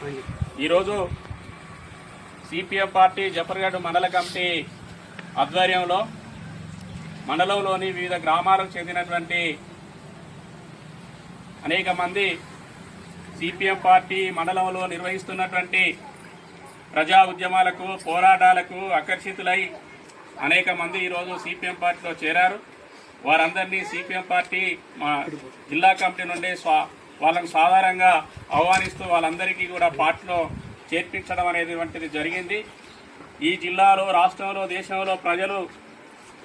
ఈరోజు CPM party Zafargarh మండల committee ఆధ్వర్యంలో మండలంలోని వివిధ గ్రామాలకు చెందినటువంటి అనేక మంది సిపిఎం పార్టీ మండలంలో నిర్వహిస్తున్నటువంటి ప్రజా ఉద్యమాలకు పోరాటాలకు ఆకర్షితులై అనేక మంది ఈరోజు సిపిఎం పార్టీలో చేరారు. వారందరినీ సిపిఎం పార్టీ మా జిల్లా కమిటీ నుండి స్వా వాళ్ళకు సాధారణంగా ఆహ్వానిస్తూ వాళ్ళందరికీ కూడా పార్టీలో చేర్పించడం అనేటువంటిది జరిగింది. ఈ జిల్లాలో రాష్ట్రంలో దేశంలో ప్రజలు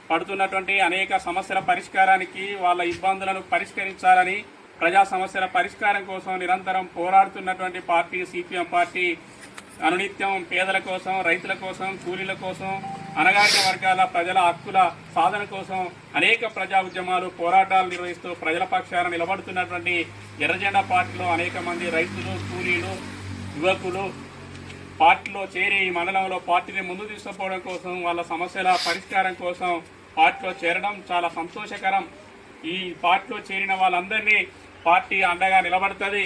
పడుతున్నటువంటి అనేక సమస్యల పరిష్కారానికి వాళ్ళ ఇబ్బందులను పరిష్కరించాలని ప్రజా సమస్యల పరిష్కారం కోసం నిరంతరం పోరాడుతున్నటువంటి పార్టీ సిపిఎం పార్టీ అనునిత్యం పేదల కోసం రైతుల కోసం కూలీల కోసం అణగారిన వర్గాల ప్రజల హక్కుల సాధన కోసం అనేక ప్రజా ఉద్యమాలు పోరాటాలు నిర్వహిస్తూ ప్రజల పక్షాన నిలబడుతున్నటువంటి ఎర్రజెండా పార్టీలో అనేక మంది రైతులు కూలీలు యువకులు పార్టీలో చేరి ఈ మండలంలో పార్టీని ముందు తీసుకుపోవడం కోసం వాళ్ళ సమస్యల పరిష్కారం కోసం పార్టీలో చేరడం చాలా సంతోషకరం. ఈ పార్టీలో చేరిన వాళ్ళందరినీ పార్టీ అండగా నిలబడుతుంది.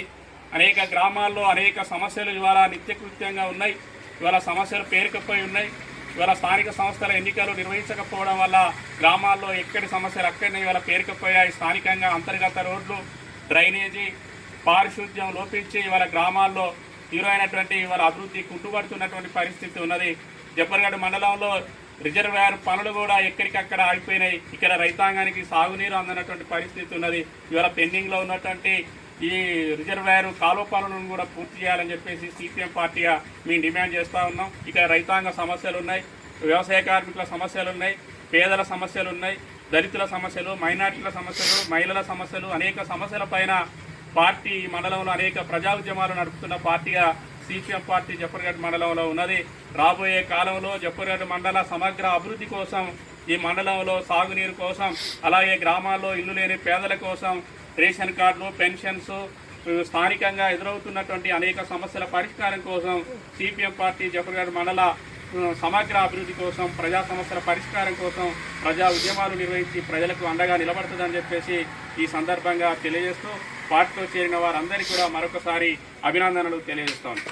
అనేక గ్రామాల్లో అనేక సమస్యలు ఇవాళ నిత్యకృత్యంగా ఉన్నాయి. ఇవాళ సమస్యలు పేరుకుపోయి ఉన్నాయి. ఇవాళ స్థానిక సంస్థల ఎన్నికలు నిర్వహించకపోవడం వల్ల గ్రామాల్లో ఎక్కడి సమస్యలు అక్కడనే ఇవాళ పేరుకుపోయాయి. స్థానికంగా అంతర్గత రోడ్లు డ్రైనేజీ పారిశుద్ధ్యం లోపించి ఇవాళ గ్రామాల్లో తీవ్రమైనటువంటి ఇవాళ అభివృద్ధి కుంటుపడుతున్నటువంటి పరిస్థితి ఉన్నది. జబ్బర్గఢ్ మండలంలో రిజర్వేయర్ పనులు కూడా ఎక్కడికక్కడ ఆగిపోయినాయి. ఇక్కడ రైతాంగానికి సాగునీరు అందనటువంటి పరిస్థితి ఉన్నది. ఇవాళ పెండింగ్లో ఉన్నటువంటి ఈ రిజర్వాయర్ కాలువ పనులను కూడా పూర్తి చేయాలని చెప్పేసి సిపిఎం పార్టీగా మేము డిమాండ్ చేస్తూ ఉన్నాం. ఇక్కడ రైతాంగ సమస్యలు ఉన్నాయి వ్యవసాయ కార్మికుల సమస్యలు ఉన్నాయి పేదల సమస్యలు ఉన్నాయి దళితుల సమస్యలు మైనార్టీల సమస్యలు మహిళల సమస్యలు అనేక సమస్యల పైన పార్టీ ఈ మండలంలో అనేక ప్రజా ఉద్యమాలు నడుపుతున్న పార్టీగా సిపిఎం పార్టీ జఫర్గఢ్ మండలంలో ఉన్నది. రాబోయే కాలంలో జఫర్గఢ్ మండల సమగ్ర అభివృద్ధి కోసం ఈ మండలంలో సాగునీరు కోసం అలాగే గ్రామాల్లో ఇల్లు లేని పేదల కోసం రేషన్ కార్డులు పెన్షన్స్ స్థానికంగా ఎదురవుతున్నటువంటి అనేక సమస్యల పరిష్కారం కోసం సిపిఎం పార్టీ జఫర్గఢ్ మండల సమగ్ర అభివృద్ధి కోసం ప్రజా సమస్యల పరిష్కారం కోసం ప్రజా ఉద్యమాలు నిర్వహించి ప్రజలకు అండగా నిలబడుతుందని చెప్పేసి ఈ సందర్భంగా తెలియజేస్తూ పార్టీలో చేరిన వారందరికీ కూడా మరొకసారి అభినందనలు తెలియజేస్తాను